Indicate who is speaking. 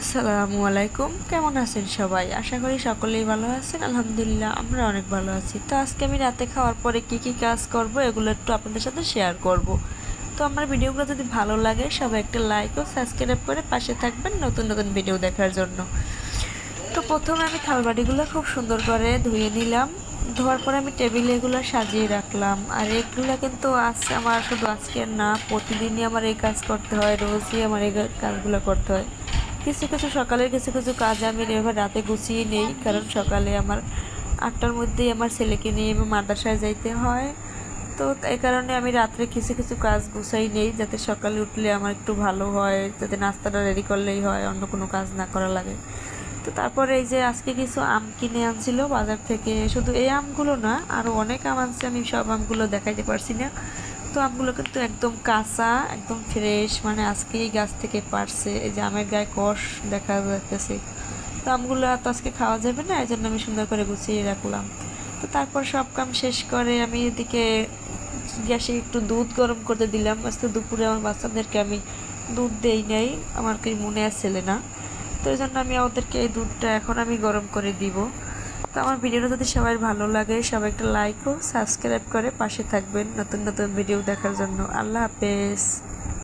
Speaker 1: আসসালামু আলাইকুম। কেমন আছেন সবাই? আশা করি সকলেই ভালো আছেন। আলহামদুলিল্লাহ, আমরা অনেক ভালো আছি। তো আজকে আমি রাতে খাওয়ার পরে কি কি কাজ করব এগুলো একটু আপনাদের সাথে শেয়ার করব। তো আমার ভিডিওগুলো যদি ভালো লাগে, সবাই একটা লাইক ও সাবস্ক্রাইব করে পাশে থাকবেন নতুন নতুন ভিডিও দেখার জন্য। তো প্রথমে আমি থালবাটিগুলো খুব সুন্দর করে ধুয়ে নিলাম। ধোয়ার পরে আমি টেবিলে এগুলো সাজিয়ে রাখলাম। আর এগুলো কিন্তু আজ আমার শুধু আজকে না, প্রতিদিনই আমার এই কাজ করতে হয়, রোজই আমার এই কাজগুলো করতে হয়। কিছু কিছু সকালের কিছু কিছু কাজ আমি এভাবে রাতে গুছিয়ে নেই, কারণ সকালে আমার আটটার মধ্যেই আমার ছেলেকে নিয়ে মাদ্রাসায় যাইতে হয়। তো এই কারণে আমি রাত্রে কিছু কিছু কাজ গুছাই নেই, যাতে সকালে উঠলে আমার একটু ভালো হয়, যাতে নাস্তাটা রেডি করলেই হয়, অন্য কোনো কাজ না করা লাগে। তো তারপরে এই যে আজকে কিছু আম কিনে আনছিল বাজার থেকে, শুধু এই আমগুলো না আরও অনেক আম আনছে, আমি সব আমগুলো দেখাইতে পারছি না। তো আমগুলো কিন্তু একদম কাঁচা, একদম ফ্রেশ মানে আজকেই গাছ থেকে পারছে। এই যে আমের গায়ে কষ দেখা যাচ্ছে। তো আমগুলো তো আজকে খাওয়া যাবে না, এই জন্য আমি সুন্দর করে গুছিয়ে রাখলাম। তো তারপর সব কাম শেষ করে আমি এদিকে গ্যাসে একটু দুধ গরম করতে দিলাম। আজকে দুপুরে আমার বাচ্চাদেরকে আমি দুধ দেই নাই, আমার কি মনে আসছিলে না। তো এই জন্য আমি ওদেরকে এই দুধটা এখন আমি গরম করে দিব। তো আমার ভিডিওটা যদি সবাই ভালো লাগে, সবাই একটা লাইক ও সাবস্ক্রাইব করে পাশে থাকবেন নতুন নতুন ভিডিও দেখার জন্য। আল্লাহ হাফেজ।